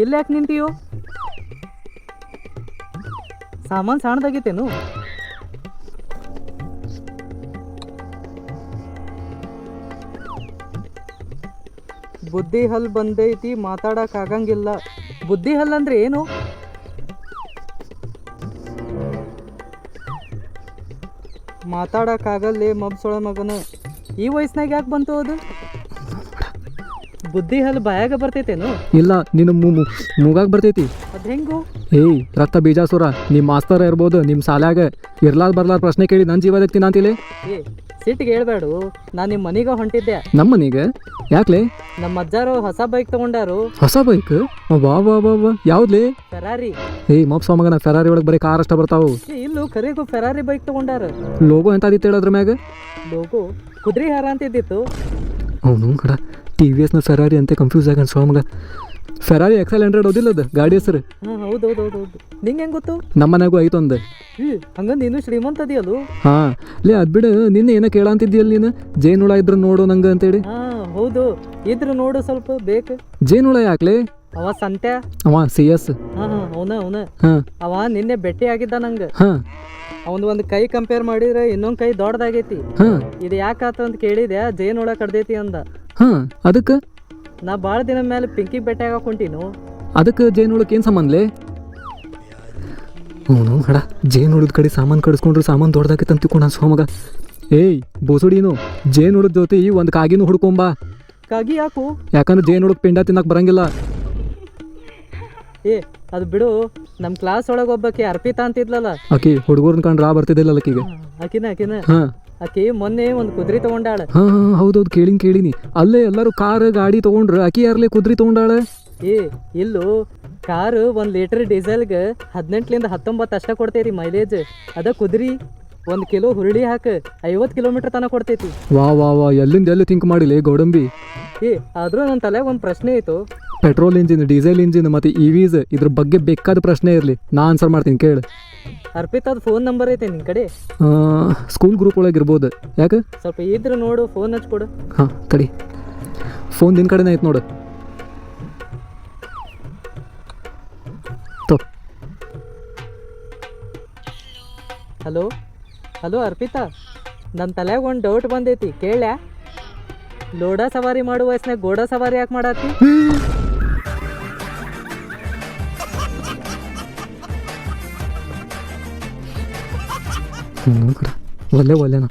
ಎಲ್ಲಿ ಯಾಕೆ ನಿಂತೀಯೋ? ಸಾಮಾನು ಸಣ್ಣದಾಗೈತೇನು ಬುದ್ಧಿ ಹಲ್ ಬಂದೈತಿ ಮಾತಾಡಕ್ ಆಗಂಗಿಲ್ಲ. ಬುದ್ಧಿ ಹಲ್ ಅಂದ್ರೆ ಏನು? ಮಾತಾಡಕ್ ಆಗಲ್ಲೇ ಮಬ್ಸೊಳ ಮಗನ. ಈ ವಯಸ್ಸಿನಾಗ ಯಾಕೆ ಬಂತು ಅದು? ಬುದ್ಧಿ ಹಲ್ ಬಾಯಾಗ ಬರ್ತೈತೇನು? ಇಲ್ಲ ನಿನ್ನ ಮೂಗಾಗ ಬರ್ತೈತಿ. ಅದ್ ಹೆಂಗು? ಏಯ್ ರಕ್ತ ಬೀಜಾಸುರ ನಿಮ್ಮ ಮಾಸ್ತರ ಇರ್ಬೋದು ನಿಮ್ಮ ಸಾಲ್ಯಾಗ ಇರ್ಲಾರ್ ಬರ್ಲಾರ್ ಪ್ರಶ್ನೆ ಕೇಳಿ ನನ್ನ ಜೀವ ಎದಕ್ತೀನಿ ಅಂತಿಲೆ ಏ ಸಿಟ್ಟಿಗೆ ಹೇಳ್ಬೇಡು ನಾನು ನಿಮ್ಮ ಮನೆಗೆ ಹೊಂಟಿದ್ದೆ. ನಮ್ಮ ಮನೆಗೆ? ಯಾಕ್ಲೆ? ನಮ್ಮ ಅಜ್ಜಾರು ಹೊಸ ಬೈಕ್ ತಗೊಂಡಾರು. ಹೊಸ ಬೈಕ್? ವಾ ವಾ ವಾ ವಾ ಯಾವ್ದ್ಲಿ? ಫೆರಾರಿ ಏಯ್ ಮಪ್ಸ ಮಗನ ಫೆರಾರಿ ಒಳಗೆ ಬರೀ ಕಾರ್ ಅಷ್ಟ ಬರ್ತಾವು. ಏ ಇಲ್ಲೂ ಖರೀಗೂ ಫೆರಾರಿ ಬೈಕ್ ತಗೊಂಡಾರ. ಲೋಗೋ ಎಂತ ಅದಿತ್ತು ಹೇಳೋದ್ರ ಮ್ಯಾಗ? ಲೋಗೋ ಕುದ್ರಿ ಹಾರ ಅಂತಿದ್ದಿತ್ತು ಅವನು ಕಡ. ಟಿ ವಿ ಎಸ್ನ ಫೆರಾರಿ ಅಂತ ಕನ್ಫ್ಯೂಸ್ ಆಗ ಅನ್ಸೋ ಮಗ ಫೆರಾರಿ ಎಕ್ಸೆಲ್ ಹಂಡ್ರೆಡ್ ಓದಿಲ್ಲ ಅದು ಗಾಡಿ ಹೆಸರು. ಹಾಂ ಹೌದು ಹೌದು ಹೌದು ಹೌದು. ನಿಂಗೆ ಹೆಂಗೆ ಗೊತ್ತು? ನಮ್ಮ ಮನೆಗೂ ಆಯ್ತು ಒಂದು. ಹ್ಞೂ ಹಂಗ ನೀನು ಶ್ರೀಮಂತ ಅದಿಯಲ್ಲು? ಹಾಂ ಲೇ ಅದು ಬಿಡು ನಿನ್ನೆ ಏನೋ ಕೇಳಂತಿದ್ಯಲ್ಲ ನೀನು? ಜೇನುಳ ಇದ್ರ ನೋಡು ನಂಗೆ ಅಂತೇಳಿ. ಹಾಂ ಹೌದು. ಇದ್ರು ನೋಡು ಸ್ವಲ್ಪ ಬೇಕು. ಜೇನುಳ ಯಾಕ್ಲೆ? ಅವ ಸಂತೆ. ಅವ ಸಿ ಎಸ್. ಹಾಂ ಹಾಂ ಅವನ ಅವನ. ಹಾಂ. ಅವ ನಿನ್ನೆ ಭೇಟಿ ಆಗಿದ್ದ ನಂಗೆ. ಹಾಂ. ಅವನ್ ಒಂದು ಕೈ ಕಂಪೇರ್ ಮಾಡಿದ್ರೆ ಇನ್ನೊಂದು ಕೈ ದೊಡ್ಡದಾಗೈತಿ ಹಾಂ. ಇದು ಯಾಕಾತ ಅಂತ ಕೇಳಿದೆ ಜೇನುಳ ಕಡ್ದೈತಿ ಅಂದ. ಹಾಂ ಅದಕ್ಕೆ? ನಾ ಭಾಳ ದಿನ ಮೇಲೆ ಪಿಂಕಿ ಭೇಟಿ ಆಗಕ್ಕೆ ಹೊಂಟೀನು ಅದಕ್ಕೆ ಜೇನುಳಕ್ಕೆ ಏನು ಸಂಬಂಧಲೆ ಹ್ಞೂ ಹಡ ಜೇನುಳದ ಕಡೆ ಸಾಮಾನು ಕಡಿಸ್ಕೊಂಡ್ರೆ ಸಾಮಾನು ದೊಡ್ಡದಾಕೈತೆ ಅಂತ ತಿಳ್ಕೊಂಡು ಸೋಮಗ ಮಗ. ಏಯ್ ಬೋಸುಡಿನು ಜೇನುಳದ ಜೊತೆ ಒಂದು ಕಾಗಿನೂ ಹುಡ್ಕೊಂಬಾ ಕಾಗಿ ಯಾಕು? ಯಾಕಂದ್ರೆ ಜೇನುಳಕ್ಕೆ ಪಿಂಡ ತಿನ್ನಕ್ಕೆ ಬರಂಗಿಲ್ಲ. ಏ ಅದು ಬಿಡು ನಮ್ಮ ಕ್ಲಾಸ್ ಒಳಗೆ ಒಬ್ಬಾಕಿ ಅರ್ಪಿತಾ ಅಂತಿದ್ಲಲ್ಲ. ಆಕಿ ಹುಡುಗರ್ನ ಕಂಡ್ರೆ ಆ ಬರ್ತಿದ್ದಿಲ್ಲ ಆಕಿಗೆ. ಆಕಿನ ಆಕಿನ. ಹಾಂ. ಆಕಿ ಮೊನ್ನೆ ಒಂದು ಕುದುರೆ ತಗೊಂಡಾಳ. ಹಾ ಹಾ ಹೌದೌದು ಕೇಳಿನಿ ಕೇಳಿನಿ. ಅಲ್ಲೇ ಎಲ್ಲರೂ ಕಾರ್ ಗಾಡಿ ತಗೊಂಡ್ರು. ಆಕಿ ಯಾರ್ಲೆ ಕುದ್ರಿ ತೊಗೊಂಡಾಳೆ? ಏ ಇಲ್ಲೋ. ಕಾರು ಒಂದು ಲೀಟರ್ ಡೀಸೆಲ್ಗೆ ಹದಿನೆಂಟ್ಲಿಂದ ಹತ್ತೊಂಬತ್ತು ಅಷ್ಟ ಕೊಡ್ತೇರಿ ಮೈಲೇಜ್. ಅದ ಕುದ್ರಿ ಒಂದು ಕಿಲೋ ಹುರುಳಿ ಹಾಕ ಐವತ್ತು ಕಿಲೋಮೀಟರ್ ತನಕ ಕೊಡ್ತೈತಿ. ವಾ ವಾ ವಾ ಎಲ್ಲಿಂದ ಎಲ್ಲಿ ತಿಂಕ್ ಮಾಡಿಲ್ಲ ಗೋಡಂಬಿ? ಏ ಆದ್ರೂ ನನ್ನ ತಲೆಗೆ ಒಂದು ಪ್ರಶ್ನೆ ಇತ್ತು. ಪೆಟ್ರೋಲ್ ಇಂಜಿನ್ ಡೀಸೆಲ್ ಇಂಜಿನ್ ಮತ್ತು ಇವಿಸ್ ವಿಸ್ ಇದ್ರ ಬಗ್ಗೆ ಬೇಕಾದ ಪ್ರಶ್ನೆ ಇರಲಿ. ನಾ ಆನ್ಸರ್ ಮಾಡ್ತೀನಿ ಕೇಳು. ಅದು ಫೋನ್ ನಂಬರ್ ಐತೆ ನಿನ್ನ ಕಡೆ? ಸ್ಕೂಲ್ ಗ್ರೂಪ್ ಒಳಗೆ ಇರ್ಬೋದು. ಯಾಕೆ? ಸ್ವಲ್ಪ ಇದ್ರೆ ನೋಡು ಫೋನ್ ಹಚ್ಕೊಡು. ಹಾಂ ತಡಿ. ಫೋನ್ ನಿನ್ನ ಕಡೆನೇ ಐತೆ ನೋಡು. Hello hello Arpita? ನನ್ನ ತಲೆಗೆ ಒಂದು ಡೌಟ್ ಬಂದೈತಿ ಕೇಳ್ಯಾ? ಲೋಡ ಸವಾರಿ ಮಾಡುವ ವಯಸ್ಸಿನಾಗ ಗೋಡ ಸವಾರಿ ಯಾಕೆ ಮಾಡತ್ತಿ ಹ್ಞೂ ಕಡ ಒಲ್ಲೆ ಒಲ್ಲೆನ